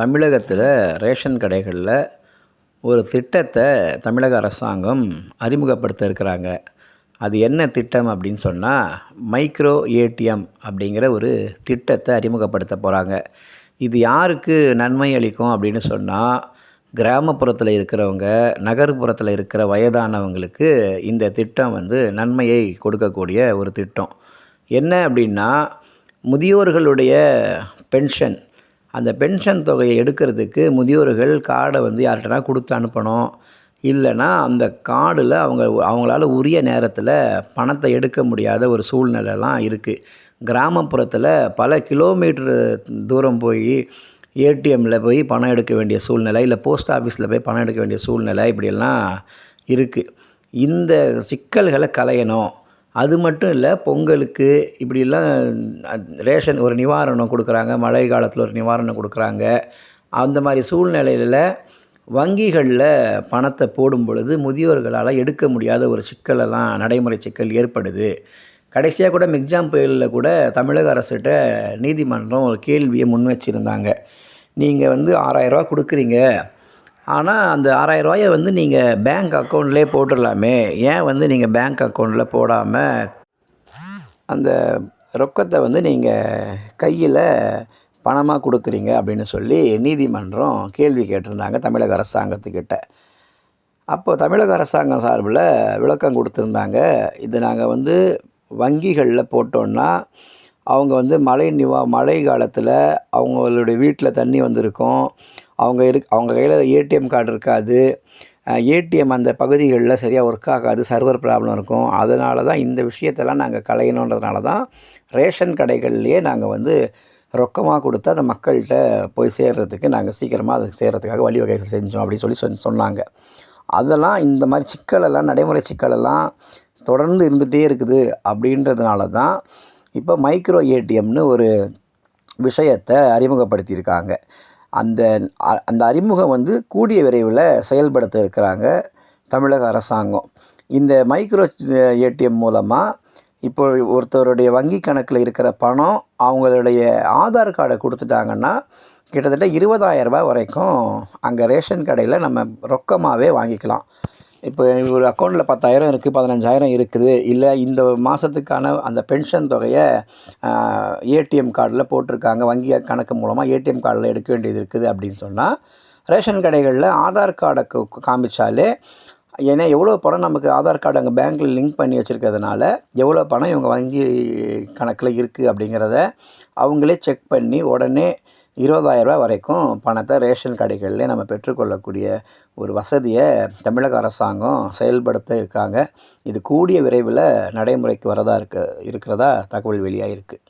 தமிழகத்தில் ரேஷன் கடைகளில் ஒரு திட்டத்தை தமிழக அரசாங்கம் அறிமுகப்படுத்த இருக்கிறாங்க அது என்ன திட்டம் அப்படின்னு சொன்னால் மைக்ரோ ஏடிஎம் அப்படிங்கிற ஒரு திட்டத்தை அறிமுகப்படுத்த போகிறாங்க இது யாருக்கு நன்மை அளிக்கும் அப்படின்னு சொன்னால் கிராமப்புறத்தில் இருக்கிறவங்க நகர்ப்புறத்தில் இருக்கிற வயதானவங்களுக்கு இந்த திட்டம் வந்து நன்மையை கொடுக்கக்கூடிய ஒரு திட்டம். என்ன அப்படின்னா முதியோர்களுடைய பென்ஷன் அந்த பென்ஷன் தொகையை எடுக்கிறதுக்கு முதியோர்கள் கார்டை வந்து யார்கிட்டனா கொடுத்து அனுப்பணும். இல்லைன்னா அந்த கார்டில் அவங்க அவங்களால உரிய நேரத்தில் பணத்தை எடுக்க முடியாத ஒரு சூழ்நிலைலாம் இருக்குது கிராமப்புறத்தில் பல கிலோமீட்ரு தூரம் போய் ஏடிஎம்மில் போய் பணம் எடுக்க வேண்டிய சூழ்நிலை இல்லை போஸ்ட் ஆஃபீஸில் போய் பணம் எடுக்க வேண்டிய சூழ்நிலை இப்படியெல்லாம் இருக்குது இந்த சிக்கல்களை களையணும். அது மட்டும் இல்லை பொங்கலுக்கு இப்படிலாம் ரேஷன் ஒரு நிவாரணம் கொடுக்குறாங்க மழை காலத்தில் ஒரு நிவாரணம் கொடுக்குறாங்க. அந்த மாதிரி சூழ்நிலையில் வங்கிகளில் பணத்தை போடும் பொழுது முதியோர்களால் எடுக்க முடியாத ஒரு சிக்கலெல்லாம் நடைமுறை சிக்கல் ஏற்படுது. கடைசியாக கூட மிக்ஜாம் புயலில் கூட தமிழக அரசுகிட்ட நீதிமன்றம் ஒரு கேள்வியை முன் வச்சுருந்தாங்க. நீங்கள் வந்து ஆறாயிரரூவா கொடுக்குறீங்க. ஆனால் அந்த ஆறாயிரரூவாய வந்து நீங்கள் பேங்க் அக்கௌண்ட்லேயே போட்டுடலாமே. ஏன் வந்து நீங்கள் பேங்க் அக்கௌண்ட்டில் போடாமல் அந்த ரொக்கத்தை வந்து நீங்கள் கையில் பணமாக கொடுக்குறீங்க அப்படின்னு சொல்லி நீதிமன்றம் கேள்வி கேட்டிருந்தாங்க தமிழக அரசாங்கத்துக்கிட்ட. அப்போது தமிழக அரசாங்கம் சார்பில் விளக்கம் கொடுத்துருந்தாங்க. இது நாங்கள் வந்து வங்கிகளில் போட்டோன்னா அவங்க வந்து மழை நிவா மழை காலத்தில் அவங்களுடைய வீட்டில் தண்ணி வந்திருக்கும். அவங்க இருக் அவங்க கையில் ஏடிஎம் கார்டு இருக்காது. ஏடிஎம் அந்த பகுதிகளில் சரியாக ஒர்க் ஆகாது சர்வர் ப்ராப்ளம் இருக்கும். அதனால தான் இந்த விஷயத்தெல்லாம் நாங்கள் களையணுன்றதுனால தான் ரேஷன் கடைகள்லேயே நாங்கள் வந்து ரொக்கமாக கொடுத்து அதை மக்கள்கிட்ட போய் சேர்றதுக்கு நாங்கள் சீக்கிரமாக அது சேர்கிறதுக்காக வழிவகைகள் செஞ்சோம் அப்படின்னு சொல்லி சொன் சொன்னாங்க. அதெல்லாம் இந்த மாதிரி சிக்கலெல்லாம் நடைமுறை சிக்கலெல்லாம் தொடர்ந்து இருந்துகிட்டே இருக்குது அப்படின்றதுனால தான் இப்போ மைக்ரோ ஏடிஎம்னு ஒரு விஷயத்தை அறிமுகப்படுத்தியிருக்காங்க. அந்த அந்த அறிமுகம் வந்து கூடிய விரைவில் செயல்படுத்த இருக்கிறாங்க தமிழக அரசாங்கம். இந்த மைக்ரோ ஏடிஎம் மூலமாக இப்போ ஒருத்தருடைய வங்கி கணக்கில் இருக்கிற பணம் அவங்களுடைய ஆதார் கார்டை கொடுத்துட்டாங்கன்னா கிட்டத்தட்ட இருபதாயிரரூபா வரைக்கும் அங்கே ரேஷன் கடையில் நம்ம ரொக்கமாகவே வாங்கிக்கலாம். இப்போ ஒரு அக்கௌண்ட்டில் பத்தாயிரம் இருக்குது பதினஞ்சாயிரம் இருக்குது. இல்லை இந்த மாதத்துக்கான அந்த பென்ஷன் தொகையை ஏடிஎம் கார்டில் போட்டிருக்காங்க. வங்கி கணக்கு மூலமாக ஏடிஎம் கார்டில் எடுக்க வேண்டியது இருக்குது அப்படின்னு சொன்னால் ரேஷன் கடைகளில் ஆதார் கார்டை காமிச்சாலே ஏன்னா எவ்வளோ பணம் நமக்கு ஆதார் கார்டு அங்கே பேங்க்கில் லிங்க் பண்ணி வச்சுருக்கிறதுனால எவ்வளோ பணம் இவங்க வங்கி கணக்கில் இருக்குது அப்படிங்கிறத அவங்களே செக் பண்ணி உடனே இருபதாயிரரூபா வரைக்கும் பணத்தை ரேஷன் கடைகளில் நம்ம பெற்றுக்கொள்ளக்கூடிய ஒரு வசதியை தமிழக அரசாங்கம் செயல்படுத்த இருக்காங்க. இது கூடிய விரைவில் நடைமுறைக்கு வரதா இருக்க இருக்கிறதா தகவல் வெளியாக இருக்குது